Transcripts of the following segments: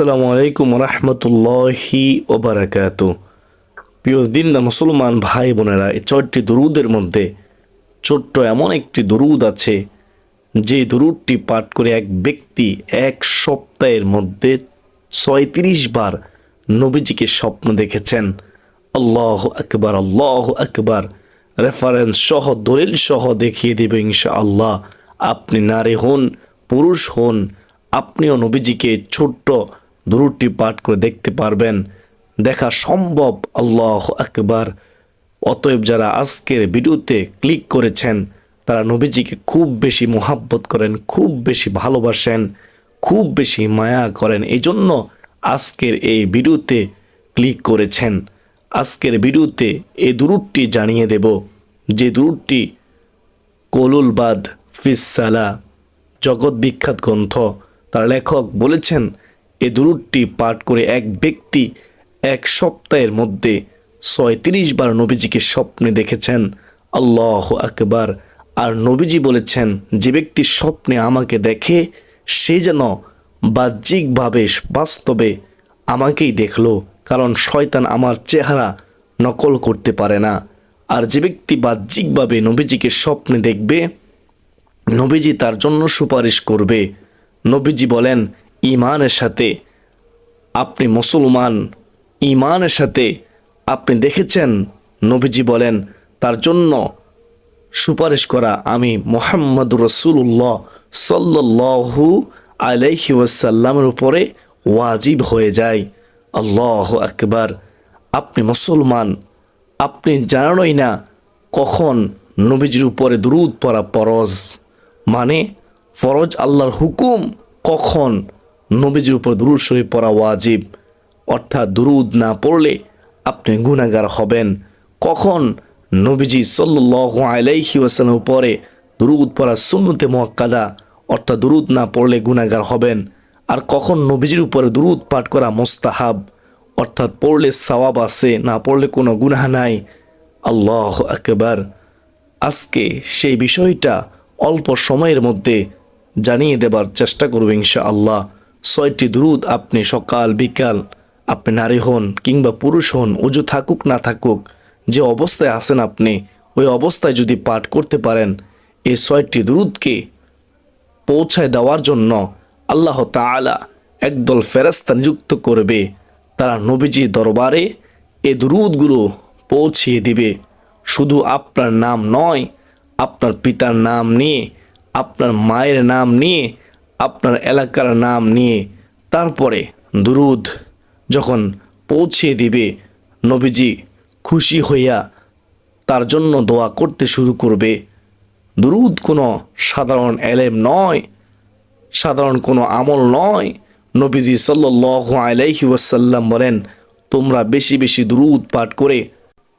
আসসালামু আলাইকুম রহমতুল্লাহি ওবরাকাত প্রিয় দিন মুসলমান ভাই বোনেরা, এই ছয়টি দরুদের মধ্যে, ছোট্ট এমন একটি দরুদ আছে, যে দরুদটি পাঠ করে এক ব্যক্তি এক সপ্তাহের মধ্যে ছয়ত্রিশ বার নবীজিকে স্বপ্ন দেখেছেন। আল্লাহ আকবার আল্লাহ আকবার। রেফারেন্স সহ, দলিল সহ দেখিয়ে দেবে ইনশা আল্লাহ আপনি নারী হন, পুরুষ হন, আপনিও নবীজিকে ছোট্ট দরুদটি পাঠ করে দেখতে পারবেন। দেখা সম্ভব, আল্লাহ আকবার। অতএব যারা আজকের ভিডিওতে ক্লিক করেছেন, তারা নবীজিকে খুব বেশি মোহাব্বত করেন, খুব বেশি ভালোবাসেন, খুব বেশি মায়া করেন। এই জন্য আজকের এই ভিডিওতে ক্লিক করেছেন। আজকের ভিডিওতে এই দূরটি জানিয়ে দেব, যে দূরটি কলুলবাদ ফিসালা জগৎ বিখ্যাত গ্রন্থ। তার লেখক বলেছেন এ দুরুদটি পাঠ করে এক ব্যক্তি এক সপ্তাহের মধ্যে ছয়ত্রিশ বার নবীজিকে স্বপ্নে দেখেছেন। আল্লাহ আকবার। আর নবীজি বলেছেন, যে ব্যক্তি স্বপ্নে আমাকে দেখে, সে যেন বাহ্যিকভাবে বাস্তবে আমাকেই দেখল, কারণ শয়তান আমার চেহারা নকল করতে পারে না। আর যে ব্যক্তি বাহ্যিকভাবে নবীজিকে স্বপ্নে দেখবে, নবীজি তার জন্য সুপারিশ করবে। নবীজি বলেন ইমানের সাথে। আপনি মুসলমান, ইমানের সাথে আপনি দেখেছেন, নবীজি বলেন, তার জন্য সুপারিশ করা আমি মোহাম্মদ রসুল্লাহ সাল্লু আলাইহি ওয়াসাল্লামের উপরে ওয়াজিব হয়ে যায়। আল্লাহ আকবার। আপনি মুসলমান, আপনি জানানোই না কখন নবীজির উপরে দুরুদ পড়া ফরজ। মানে ফরজ আল্লাহর হুকুম কখন নবীজির উপর দুরুদ শরীফ পড়া ওয়াজিব। অর্থাৎ দুরুদ না পড়লে আপনি গুণাগার হবেন। কখন নবীজি সাল্লাহ আলাইহি ওয়াসাল্লাম উপরে দুরুদ পড়া সুন্নতে মোয়াক্কাদা, অর্থাৎ দুরুদ না পড়লে গুণাগার হবেন? আর কখন নবীজির উপরে দুরুদ পাঠ করা মোস্তাহাব, অর্থাৎ পড়লে সওয়াব আছে, না পড়লে কোনো গুনাহ নাই? আল্লাহ আকবার। আজকে সেই বিষয়টা অল্প সময়ের মধ্যে জানিয়ে দেবার চেষ্টা করব ইনশা আল্লাহ ছয়টি দুরুদ আপনি সকাল, বিকাল আপনি নারী হন কিংবা পুরুষ হন, উজু থাকুক, না থাকুক, যে অবস্থায় আছেন আপনি, ওই অবস্থায় যদি পাঠ করতে পারেন, এই ছয়টি দুরুদকে পৌঁছায় দেওয়ার জন্য আল্লাহ তাআলা একদল ফেরাস্তা নিযুক্ত করবে। তারা নবীজি দরবারে এ দুরুদগুলো পৌঁছিয়ে দিবে। শুধু আপনার নাম নয়, আপনার পিতার নাম নিয়ে, আপনার মায়ের নাম নিয়ে আপনার এলাকার নাম নিয়ে তারপরে দুরুদ যখন পৌঁছিয়ে দিবে, নবীজি খুশি হইয়া তার জন্য দোয়া করতে শুরু করবে। দুরুদ কোনো সাধারণ এলেম নয়, সাধারণ কোনো আমল নয়। নবীজি সাল্লাহ আলাইহি ওয়াসাল্লাম বলেন, তোমরা বেশি বেশি দুরুদ পাঠ করে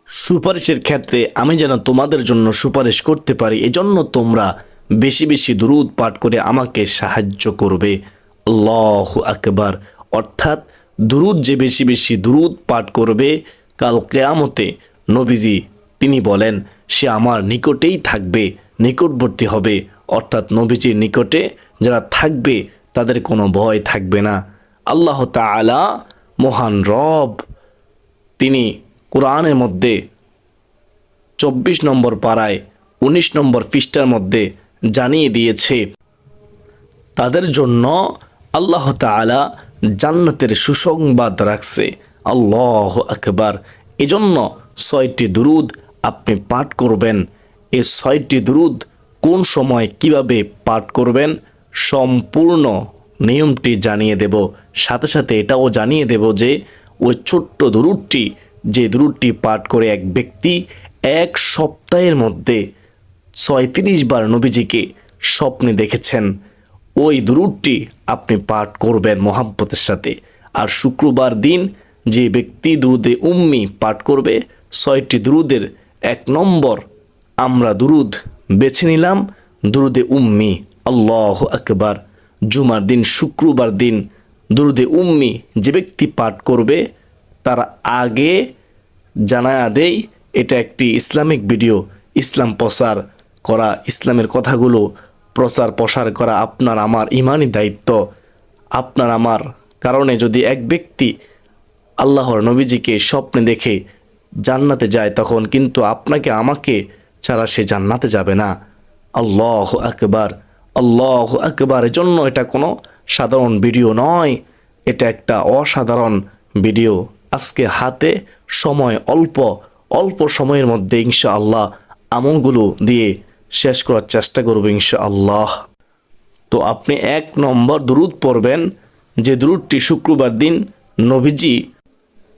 সুপারিশের ক্ষেত্রে আমি যেন তোমাদের জন্য সুপারিশ করতে পারি, এজন্য তোমরা বেশি বেশি দুরুদ পাঠ করে আমাকে সাহায্য করবে। আল্লাহ আকবার। অর্থাৎ দুরুদ যে বেশি বেশি দুরুদ পাঠ করবে, কাল কেয়ামতে নবীজি তিনি বলেন, সে আমার নিকটেই থাকবে, নিকটবর্তী হবে। অর্থাৎ নবীজির নিকটে যারা থাকবে, তাদের কোনো ভয় থাকবে না। আল্লাহ তাআলা মহান রব, তিনি কোরআনের মধ্যে চব্বিশ নম্বর পাড়ায় উনিশ নম্বর পৃষ্ঠার মধ্যে জানিয়ে দিয়েছে। তাদের জন্য আল্লাহ তাআলা জান্নাতের সুসংবাদ রাখছে। আল্লাহ আকবার। এজন্য ছয়টি দুরুদ আপনি পাঠ করবেন। এই ছয়টি দুরুদ কোন সময় কীভাবে পাঠ করবেন সম্পূর্ণ নিয়মটি জানিয়ে দেব। সাথে সাথে এটাও জানিয়ে দেব যে, ওই ছোট্ট দুরুদটি, যে দুরুদটি পাঠ করে এক ব্যক্তি এক সপ্তাহের মধ্যে ছয়ত্রিশ বার নবীজিকে স্বপ্নে দেখেছেন। ওই দুরুদটি আপনি পাঠ করবেন মোহাম্মতের সাথে। আর শুক্রবার দিন যে ব্যক্তি দুরুদে উম্মি পাঠ করবে, ছয়টি দুরুদের এক নম্বর আমরা দুরুদ বেছে নিলাম, দুরুদে উম্মি, আল্লাহ আকবার। জুমার দিন, শুক্রবার দিন দুরুদে উম্মি যে ব্যক্তি পাঠ করবে, তার আগে জানায়া দেই, এটা একটি ইসলামিক ভিডিও, ইসলাম প্রচার করা ইসলামের কথাগুলো প্রচার প্রসার করা আপনার আমার ইমানই দায়িত্ব। আপনার আমার কারণে যদি এক ব্যক্তি আল্লাহর নবীজিকে স্বপ্নে দেখে জান্নাতে যায়, তখন কিন্তু আপনাকে আমাকে ছাড়া সে জান্নাতে যাবে না। আল্লাহ আকবার আল্লাহ আকবার। জন্য এটা কোনো সাধারণ ভিডিও নয়, এটা একটা অসাধারণ ভিডিও। আজকে হাতে সময় অল্প অল্প সময়ের মধ্যে ইনশা আল্লাহ আমলগুলো দিয়ে শেষ করার চেষ্টা করব ইনশা আল্লাহ তো আপনি এক নম্বর দুরুদ পড়বেন, যে দুরুদটি শুক্রবার দিন নবীজি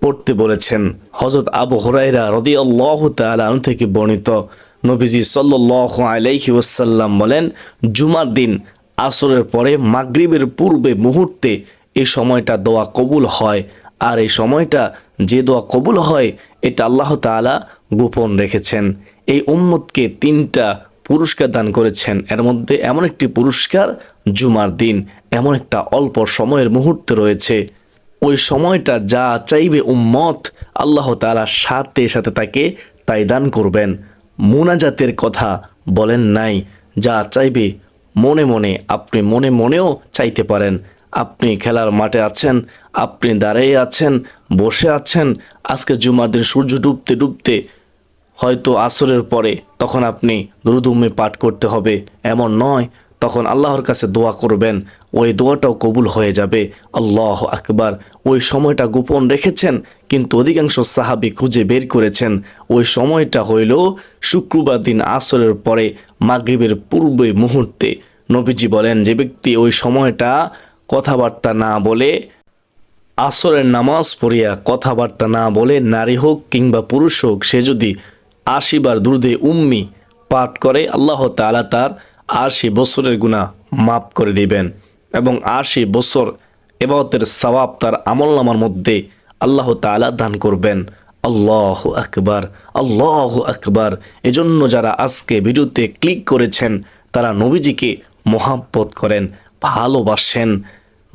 পড়তে বলেছেন। হজরত আবু হরাইরা রদি আল্লাহ তালন থেকে বর্ণিত। নবীজি সাল্লাহ আলাইহি ওসাল্লাম বলেন, জুমার দিন আসরের পরে মাগরিবের পূর্বে মুহূর্তে এই সময়টা দোয়া কবুল হয়। আর এই সময়টা যে দোয়া কবুল হয়, এটা আল্লাহ তাআলা গোপন রেখেছেন। এই উম্মতকে তিনটা পুরস্কার দান করেছেন। এর মধ্যে এমন একটি পুরস্কার, জুমার দিন, এমন একটা অল্প সময়ের মুহূর্ত রয়েছে। ওই সময়টা যা চাইবে উম্মত, আল্লাহ তাআলা সাথে সাথে তাকে তাই দান করবেন। মোনাজাতের কথা বলেন নাই, যা চাইবে মনে মনে আপনি মনে মনেও চাইতে পারেন। আপনি খেলার মাঠে আছেন, আপনি দাঁড়িয়ে আছেন, বসে আছেন, আজকে জুমার দিন সূর্য ডুবতে ডুবতে হয়তো আসরের পরে তখন আপনি দুরুদুম্মে পাঠ করতে হবে। এমন নয়, তখন আল্লাহর কাছে দোয়া করবেন। ওই দোয়াটাও কবুল হয়ে যাবে। আল্লাহ আকবার। ওই সময়টা গোপন রেখেছেন, কিন্তু অধিকাংশ সাহাবি খুঁজে বের করেছেন। ওই সময়টা হইল শুক্রবার দিন আসরের পরে মাগরিবের পূর্বে মুহূর্তে। নবীজি বলেন, যে ব্যক্তি ওই সময়টা কথাবার্তা না বলে, আসরের নামাজ পড়িয়া কথাবার্তা না বলে নারী হোক কিংবা পুরুষ হোক, সে যদি আশিবার দুরুদে উম্মি পাঠ করে আল্লাহ তাআলা তার আশি বছরের গুণা মাফ করে দিবেন এবং আশি বছর এবাদতের সওয়াব তার আমলনামার মধ্যে আল্লাহ তাআলা দান করবেন। আল্লাহ আকবার আল্লাহ আকবার। এজন্য যারা আজকে ভিডিওতে ক্লিক করেছেন, তারা নবীজিকে মোহাব্বত করেন, ভালোবাসেন,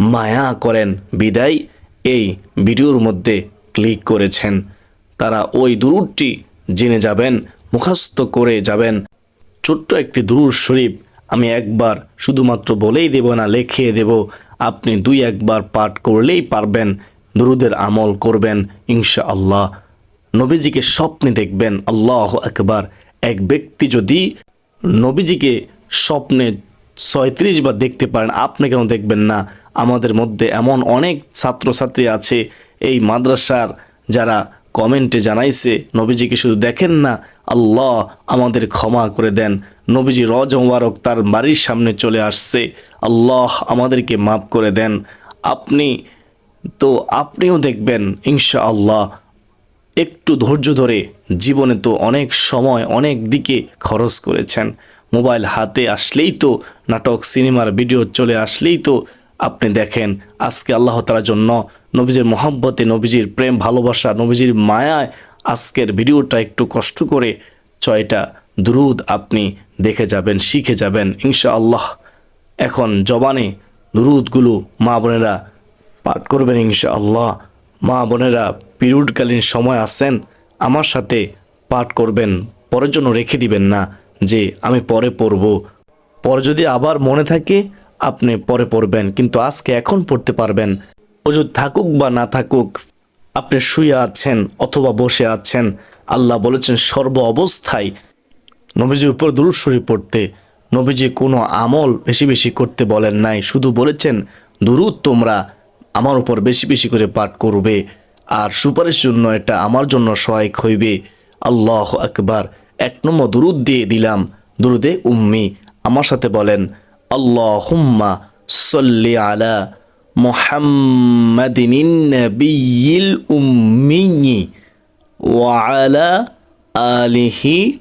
মায়া করেন, বিদায় এই ভিডিওর মধ্যে ক্লিক করেছেন। তারা ওই দুরুদটি জেনে যাবেন, মুখস্থ করে যাবেন। ছোট্ট একটি দুরুদ শরীফ আমি একবার শুধুমাত্র বলেই দেব না, লেখিয়ে দেব। আপনি দুই একবার পাঠ করলেই পারবেন, দুরুদের আমল করবেন ইনশা আল্লাহ নবীজিকে স্বপ্নে দেখবেন, আল্লাহ একবার এক ব্যক্তি যদি নবীজিকে স্বপ্নে ছয়ত্রিশ বার দেখতে পারেন, আপনি কেন দেখবেন না? আমাদের মধ্যে এমন অনেক ছাত্রছাত্রী আছে, এই মাদ্রাসার যারা কমেন্টে জানাইছে, নবীজিকে শুধু দেখেন না, আল্লাহ আমাদের ক্ষমা করে দেন। নবীজি রজ মোবারক তার বাড়ির সামনে চলে আসছে, আল্লাহ আমাদেরকে মাফ করে দেন। আপনি তো আপনিও দেখবেন ইনশা আল্লাহ একটু ধৈর্য ধরে জীবনে তো অনেক সময় অনেক দিকে খরচ করেছেন। মোবাইল হাতে আসলেই তো, নাটক, সিনেমার ভিডিও চলে আসলেই তো আপনি দেখেন, আজকে আল্লাহ তালার জন্য নবীজির মহাব্বতে, নবীজির প্রেম, ভালোবাসা, নবীজির মায়ায় আজকের ভিডিওটা একটু কষ্ট করে ছয়টা দুরুদ আপনি দেখে যাবেন, শিখে যাবেন ইনশা আল্লাহ এখন জবানে দুরুদগুলো মা বোনেরা পাঠ করবেন ইনশা আল্লাহ মা বোনেরা পিরিয়ডকালীন সময় আছেন, আমার সাথে পাঠ করবেন, পরের জন্য রেখে দিবেন না যে আমি পরে পড়ব। পরে যদি আবার মনে থাকে, আপনি পরে পড়বেন, কিন্তু আজকে এখন পড়তে পারবেন। ও থাকুক বা না থাকুক, আপনি শুয়ে আছেন অথবা বসে আছেন, আল্লাহ বলেছেন সর্ব অবস্থায় নবীজির উপর দুরুদ পড়তে। নবীজি কোনো আমল বেশি বেশি করতে বলেন নাই, শুধু বলেছেন, দুরুদ তোমরা আমার উপর বেশি বেশি করে পাঠ করবে আর সুপারিশ জন্য এটা আমার জন্য সহায়ক হইবে। আল্লাহ আকবার। এক নম্বর দুরুদ দিয়ে দিলাম, দুরুদে উম্মি। আমার সাথে বলেন আল্লাহ হুম্মা সল্লি আলা উম্মি ওয়ালা আলিহি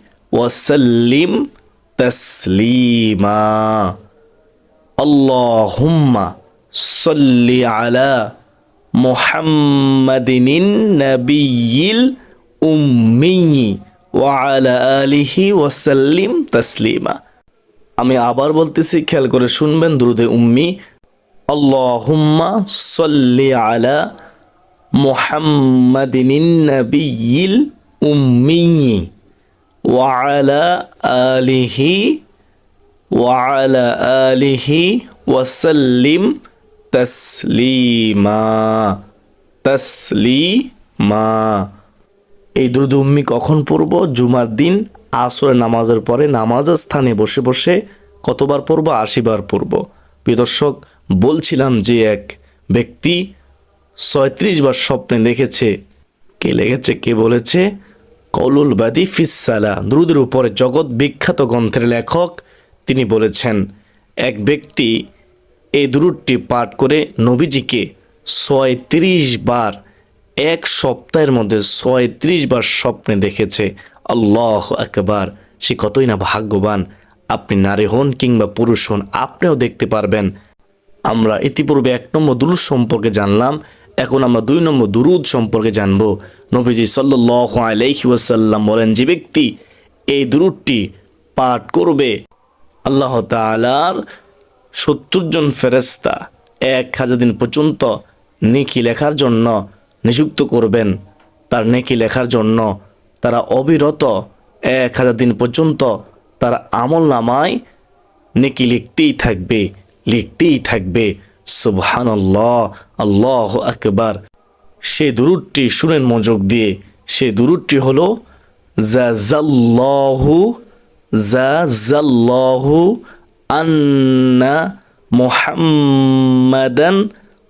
তসলিমা। সল্লি আলা উম্মি ওয়ালা আলিহি ওয়াসাল্লিম তসলিমা। আমি আবার বলতেছি, খেয়াল করে শুনবেন, দ্রুদে উম্মি। আল্লাহুম্মা সল্লি আলা মুহাম্মাদিন নবিয়িল উম্মি ওয়ালা আলিহি ওয়ালা আলিহি ওয়াসাল্লিম তসলিমা তসলিমা এই দুরুদ উম্মি কখন পড়ব? জুমার দিন, আসরের নামাজের পরে নামাজের স্থানে বসে বসে কতবার পড়ব? আশিবার পড়ব। প্রিয় দর্শক বলছিলাম যে এক ব্যক্তি ছয়ত্রিশ বার স্বপ্নে দেখেছে। কে লেগেছে? কে বলেছে? কলুল বাদি ফিসালা দ্রুদের উপরে জগৎ বিখ্যাত গ্রন্থের লেখক তিনি বলেছেন, এক ব্যক্তি এই দুরুদটি পাঠ করে নবীজিকে ছয়ত্রিশ বার এক সপ্তাহের মধ্যে ছয়ত্রিশ বার স্বপ্নে দেখেছে। আল্লাহ একবার সে কতই না ভাগ্যবান। আপনি নারী হন কিংবা পুরুষ হন, আপনিও দেখতে পারবেন আমরা ইতিপূর্বে এক নম্বর দুরুদ সম্পর্কে জানলাম, এখন আমরা দুই নম্বর দুরুদ সম্পর্কে জানব। নবীজি সাল্লাহ বলেন, যে ব্যক্তি এই দুরুদটি পাঠ করবে, আল্লাহ তালার সত্তর জন ফেরেস্তা এক হাজার দিন পর্যন্ত নেকি লেখার জন্য নিযুক্ত করবেন। তার নেকি লেখার জন্য তারা অবিরত এক হাজার দিন পর্যন্ত তার আমল নামায় নেকি লিখতেই থাকবে। লিখতেই থাকবে সুবহান আল্লাহ আল্লাহ আকবার। সে দুরুদটি শুনেন মনোযোগ দিয়ে। সে দুরুদটি হলো জাজাল্লাহু জাজাল্লাহু আন্না মুহাম্মাদান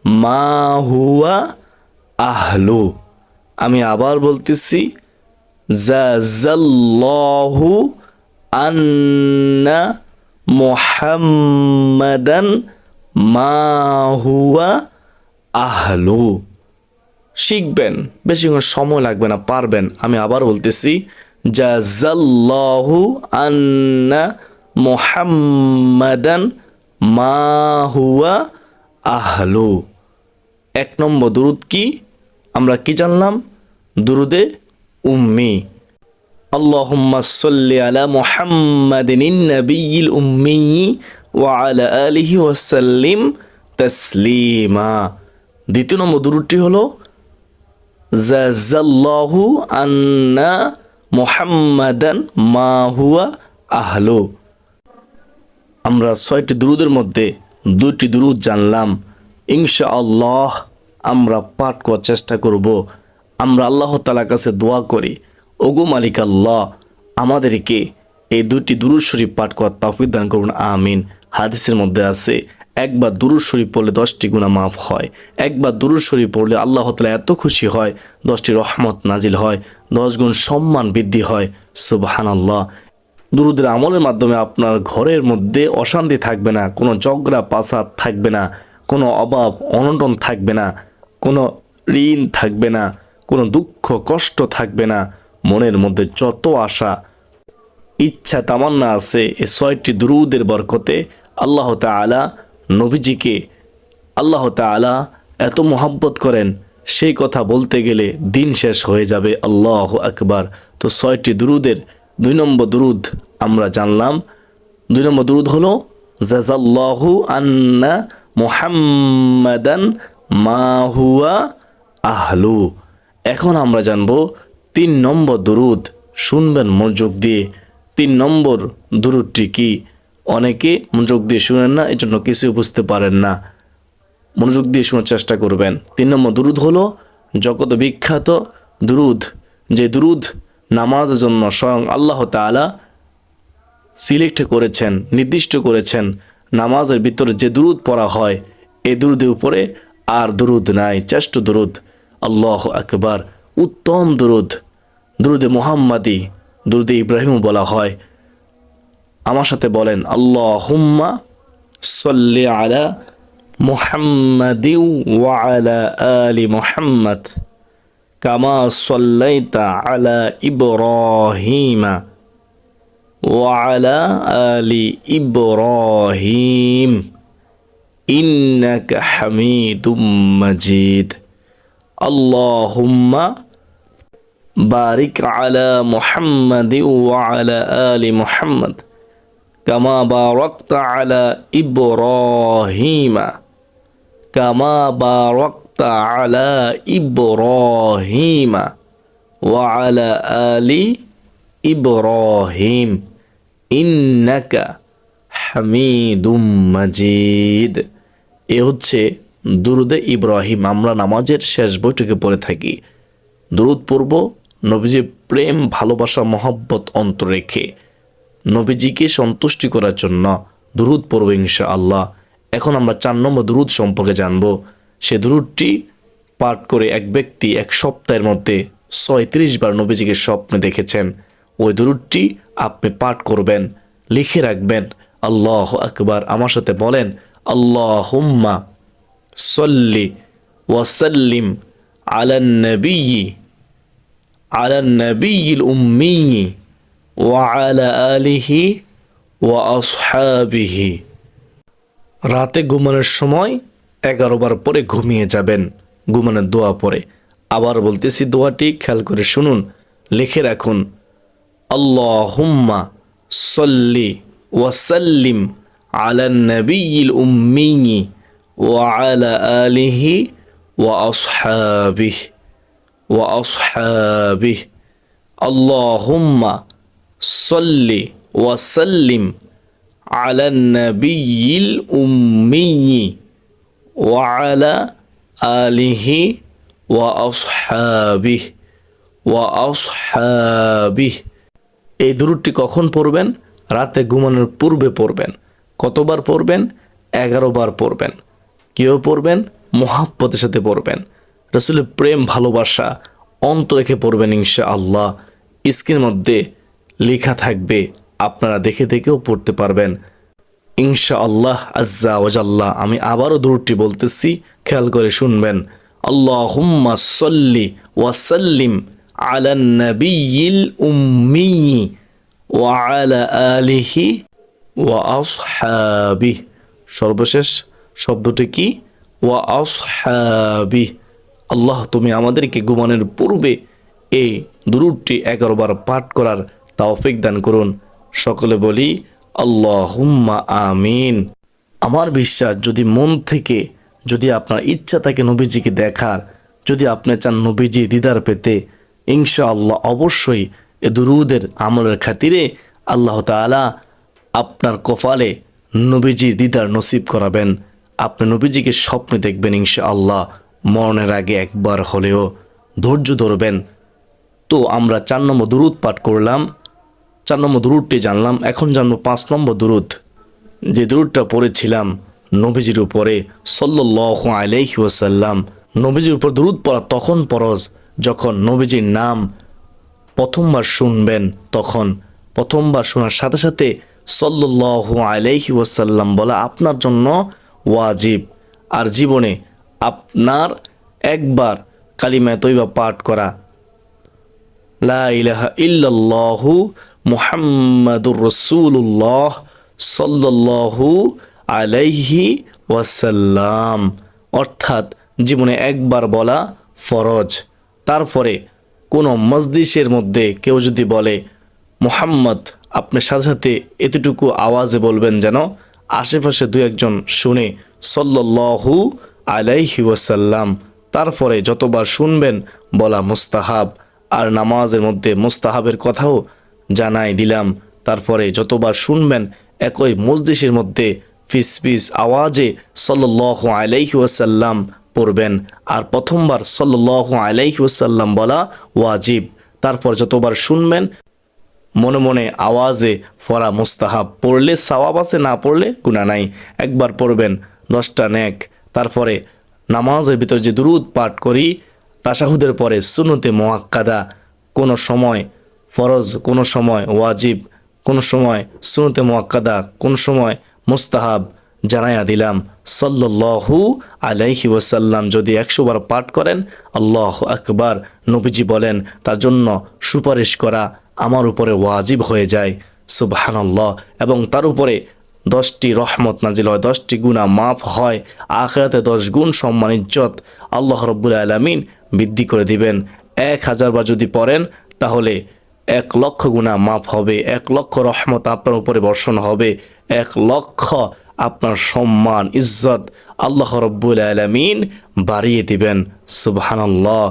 মা হুয়া আহলু। আমি আবার বলতেছি জাজাল্লাহু আন্না মুহাম্মাদান মাহুয়া আহলু। শিখবেন বেশিক্ষণ সময় লাগবে না, পারবেন। আমি আবার বলতেছি জাজাল্লাহু আন্না মুহাম্মাদান মাহুয়া আহলু। এক নম্বর দুরুদ কি? আমরা কি জানলাম? দুরুদে উম্মি। আল্লাহুম্মা সাল্লি আলা মুহাম্মাদিন নবিয়্যিল উম্মি ওয়া আলা আলিহি ওয়াসাল্লিম তাসলিমা। দ্বিতীয় নম্বর দুরুটি হলো জাজাল্লাহু আন্না মুহাম্মাদান মা হুয়া আহলু। আমরা ছয়টি দুরুদের মধ্যে দুটি দুরুদ জানলাম। ইনশা আল্লাহ আমরা পাঠ করার চেষ্টা করব। আমরা আল্লাহ তালার কাছে দোয়া করি। ওগো মালিক আল্লাহ, আমাদেরকে এই দুটি দুরুদ শরীফ পাঠ করার তৌফিক দান করুন, আমিন। হাদিসের মধ্যে আছে, একবার দুরুদ শরীফ পড়লে দশটি গুণা মাফ হয়, একবার দুরুদ শরীফ পড়লে আল্লাহ তালা এত খুশি হয়, দশটি রহমত নাজিল হয়, দশ গুণ সম্মান বৃদ্ধি হয় সুবাহান আল্লাহ দুরুদের আমলের মাধ্যমে আপনার ঘরের মধ্যে অশান্তি থাকবে না, কোনো ঝগড়া, পাসাদ থাকবে না, কোনো অভাব, অনটন থাকবে না, কোনো ঋণ থাকবে না, কোনো দুঃখ, কষ্ট থাকবে না মনের মধ্যে যত আশা, ইচ্ছা, তামান্না আছে, এ ছয়টি দুরুদের বরকতে আল্লাহ তালা নবীজিকে, আল্লাহ তালা এত মোহাব্বত করেন, সেই কথা বলতে গেলে দিন শেষ হয়ে যাবে। আল্লাহ আকবার। তো ছয়টি দুরুদের, দুই নম্বর দুরুদ আমরা জানলাম। দুই নম্বর দুরুদ হলো জাজাল্লাহু আন্না মুহাম্মাদান মাহুয়া আহলু। এখন আমরা জানব তিন নম্বর দুরুদ শুনবেন মনোযোগ দিয়ে। তিন নম্বর দুরুদটি কি? অনেকে মনোযোগ দিয়ে শুনেন না এই জন্য কিছুই বুঝতে পারেন না। মনোযোগ দিয়ে শোনার চেষ্টা করবেন। তিন নম্বর দুরুদ হলো জগত বিখ্যাত দুরুদ, যে দুরুদ নামাজের জন্য স্বয়ং আল্লাহ তালা সিলেক্ট করেছেন, নির্দিষ্ট করেছেন। নামাজের ভিতরে যে দুরুদ পড়া হয়, এই দুরুদের উপরে আর দুরুদ নাই চেষ্ট দুরুদ। আল্লাহ আকবার, উত্তম দুরুদ। দুরুদে মোহাম্মদি, দুরুদে ইব্রাহিমও বলা হয়। আমার সাথে বলেন আল্লাহ হুম্মা সল্লি আলা মুহাম্মাদি ওয়ালা আলি মুহাম্মদ, কামা সল্লাইতা আলা ইব্রাহিমা ওয়ালা আলি ইব্রাহিম, ইন্নাকা হামিদুম মাজিদ। আল্লাহুম্মা بارك على محمد وعلى آل محمد كما باركت على إبراهيم كما باركت على إبراهيم وعلى آل إبراهيم ইন্নাকা হামিদুম মাজিদ এ হচ্ছে দুরুদে ইব্রাহিম আমরা নামাজের শেষ বৈঠকে পড়ে থাকি দুরুদ পূর্ব নবীজি প্রেম, ভালোবাসা, মহব্বত অন্তর রেখে নবীজিকে সন্তুষ্টি করার জন্য দুরুদ পড়ব ইনশা আল্লাহ এখন আমরা চার নম্বর দুরুদ সম্পর্কে জানব। সে দুরুদটি পাঠ করে এক ব্যক্তি এক সপ্তাহের মধ্যে ছয়ত্রিশ বার নবীজিকে স্বপ্নে দেখেছেন। ওই দুরুদটি আপনি পাঠ করবেন, লিখে রাখবেন, আল্লাহ আকবার, আমার সাথে বলেন আল্লাহ হুম্মা সল্লি ওয়াসাল্লিম আলান নবী على النبي الأمي وعلى آله وأصحابه রাতে ঘুমানোর সময় এগারো বার পরে ঘুমিয়ে যাবেন ঘুমানোর দোয়া পরে আবার বলতেছি দোয়াটি খেয়াল করে শুনুন লিখে রাখুন আল্লাহুম্মা সল্লি ওয়াসাল্লিম আলা নবীল উম্মি ওয়া আলা আলিহি ওয়া আসহাবিহি وأصحابه اللهم صل وسلم على النبي الأمي وعلى آله وأصحابه وأصحابه এই দুরুদটি কখন পড়বেন রাতে ঘুমানোর পূর্বে পড়বেন কতবার পড়বেন এগারো বার পড়বেন কেউ পড়বেন মহাব্বতের সাথে পড়বেন রসুলের প্রেম, ভালোবাসা অন্ত রেখে পড়বেন ইনশা আল্লাহ স্ক্রিনের মধ্যে লেখা থাকবে, আপনারা দেখে দেখেও পড়তে পারবেন। ইনশা আল্লাহ আজ্জা ওজাল্লাহ আমি আবারও দূরটি বলতেছি, খেয়াল করে শুনবেন। আল্লাহ হুম্মা সল্লি ওয়াসাল্লিম নবীল উম্মি ওয়ালা আলিহি ওয়া সর্বশেষ শব্দটি কি? ওয়া আসহাবি আল্লাহ, তুমি আমাদেরকে ঘুমানোর পূর্বে এই দুরুদটি এগারোবার পাঠ করার তাওফিক দান করুন। সকলে বলি আল্লাহ হুম্মা আমিন। আমার বিশ্বাস, যদি মন থেকে, যদি আপনার ইচ্ছা থাকে নবীজিকে দেখার, যদি আপনি চান নবীজি দিদার পেতে ইনশা আল্লাহ অবশ্যই এ দুরুদের আমলের খাতিরে আল্লাহ তাআলা আপনার কপালে নবীজির দিদার নসিব করাবেন। আপনি নবীজিকে স্বপ্নে দেখবেন ইনশা আল্লাহ মরণের আগে একবার হলেও ধৈর্য ধরবেন। তো আমরা চার নম্বর দুরুদ পাঠ করলাম। চার নম্বর দুরুদটি জানলাম। এখন জানব পাঁচ নম্বর দুরুদ। যে দুরুদটা পড়েছিলাম নবীজির উপরে সল্লাহ আলাইহি ওয়াসাল্লাম। নবীজির উপর দুরুদ পড়া তখন পরজ যখন নবীজির নাম প্রথমবার শুনবেন তখন, প্রথমবার শোনার সাথে সাথে সল্লাহ আলাইহি ওয়াসাল্লাম বলা আপনার জন্য ওয়াজিব। আর জীবনে আপনার একবার কালিমায় তৈবা পাঠ করা। লা ইলাহা মুহাম্মাদুর রসুল্লাহ সাল্লাল্লাহু আলাইহি ওয়াসাল্লাম। অর্থাৎ জীবনে একবার বলা ফরজ। তারপরে কোনো মসজিষের মধ্যে কেউ যদি বলে, মোহাম্মদ আপনার সাথে সাথে এতটুকু আওয়াজে বলবেন যেন আশেপাশে দু একজন শুনে সল্লাহু আলাইহি ওয়াসাল্লাম, তারপরে যতবার শুনবেন বলা মুস্তাহাব, আর নামাজের মধ্যে মুস্তাহাবের কথাও জানাই দিলাম। তারপরে যতবার শুনবেন একই মসজিষের মধ্যে ফিস ফিস আওয়াজে সল্লাহ আলাইহি ওয়াসাল্লাম পড়বেন, আর প্রথমবার সল্লাহ আলাইহি ওয়াসাল্লাম বলা ওয়াজিব। তারপর যতবার শুনবেন মনে মনে আওয়াজে ফরা মুস্তাহাব, পড়লে সাওয়াব আছে, না পড়লে গুণা নাই। একবার পড়বেন দশটা নেক। তারপরে নামাজের ভিতর যে দুরুদ পাঠ করি তাসাহুদের পরে সুনতে মোয়াক্কাদা কোনো সময় ফরজ, কোনো সময় ওয়াজিব, কোনো সময় সুনতে মোয়াক্কাদা কোনো সময় মুস্তাহাব জানাইয়া দিলাম। সাল্লাহু আলাইহি ওয়াসাল্লাম যদি একশো বার পাঠ করেন, আল্লাহ আকবার, নবীজি বলেন, তার জন্য সুপারিশ করা আমার উপরে ওয়াজিব হয়ে যায়। সুবহানাল্লাহ। এবং তার উপরে দশটি রহমত নাজিল হয়, দশটি গুণা মাফ হয়। আখেরাতে দশ গুণ সম্মান, ইজ্জত আল্লাহ রব্বুল আলমিন বৃদ্ধি করে দিবেন। এক হাজার বার যদি পড়েন, তাহলে এক লক্ষ গুণা মাফ হবে, এক লক্ষ রহমত আপনার উপরে বর্ষণ হবে, এক লক্ষ আপনার সম্মান, ইজ্জত আল্লাহ রব্বুল আলমিন বাড়িয়ে দিবেন। সুবহানাল্লাহ।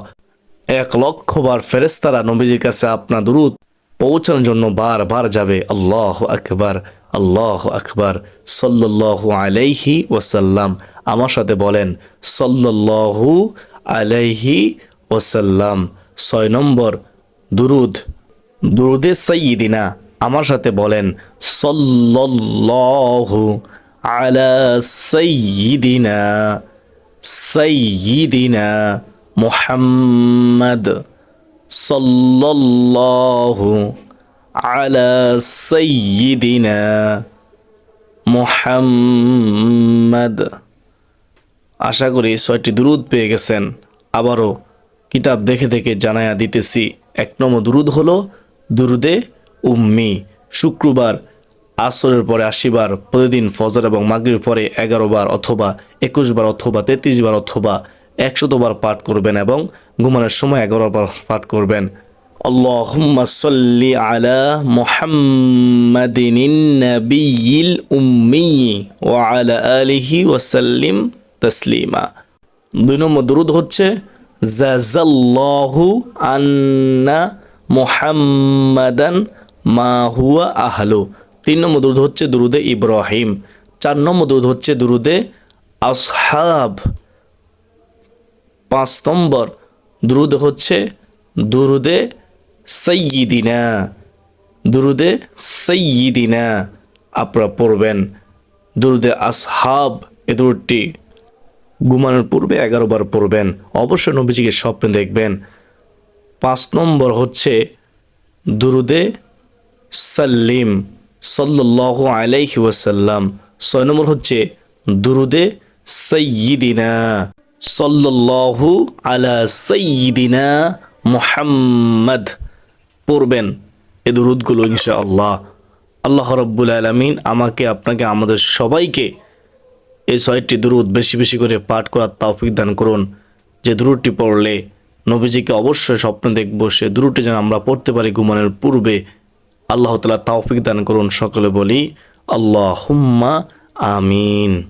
এক লক্ষ বার ফেরেস্তারা নবীজির কাছে আপনার দূরত পৌঁছানোর জন্য বারবার যাবে। আল্লাহ আকবার। আল্লাহ আকবার সাল্লাহ আলাইহি ওয়াসাল্লাম আমার সাথে বলেন, সল্লাল্লাহু আলাইহি ওসাল্লাম ছয় নম্বর, দুরুদ। দুরুদে সৈয়দিনা আমার সাথে বলেন, সল্লাল্লাহু আলা সৈয়দিনা সৈয়দিনা মুহাম্মদ সল্লাল্লাহু আলা সৈয়দিনা মুহাম্মদ। আশা করি ছয়টি দুরুদ পেয়ে গেছেন। আবারও কিতাব দেখে দেখে জানায়া দিতেছি, এক নম্বর দুরুদ হলো দুরুদে উম্মি। শুক্রবার আসরের পরে আশিবার, প্রতিদিন ফজর এবং মাগরির পরে এগারো বার অথবা একুশ বার অথবা তেত্রিশ বার অথবা একশতবার পাঠ করবেন এবং ঘুমানোর সময় এগারো বার পাঠ করবেন। اللهم صل على محمد النبي الأمي وعلى آله وسلم تسليما দুই নম্বর দুরুদ হচ্ছে জাজাল্লাহু আন্না মুহাম্মাদান মা হুয়া আহলু তিন নম্বর দুরুদ হচ্ছে দুরুদে ইব্রাহিম চার নম্বর দুরুদ হচ্ছে দুরুদে আসহাব পাঁচ নম্বর দুরুদ হচ্ছে দুরুদে সৈয়দিনা দুরুদে সৈয়দিনা আপনারা পড়বেন। দুরুদে আসহাব এ দুরুদটি ঘুমানোর পূর্বে এগারো বার পড়বেন। অবশ্যই নবীজিকে স্বপ্নে দেখবেন। পাঁচ নম্বর হচ্ছে দুরুদে সাল্লিম সাল্লাহ আলাইহি ওয়াসাল্লাম। ছয় নম্বর হচ্ছে দুরুদে সৈয়দিনা সাল্লাল্লাহু আলা সৈয়দিনা মুহাম্মদ। পড়বেন এ দুরুদগুলো ইনশাআল্লাহ। আল্লাহ আল্লাহ রব্বুল আলমিন আমাকে, আপনাকে, আমাদের সবাইকে এই ছয়টি দুরুদ বেশি বেশি করে পাঠ করার তৌফিক দান করুন। যে দুরুদটি পড়লে নবীজিকে অবশ্যই স্বপ্ন দেখব, সে দুরুটি যেন আমরা পড়তে পারি ঘুমানোর পূর্বে, আল্লাহ তালা তাওফিক দান করুন। সকলে বলি আল্লাহ হুম্মা আমিন।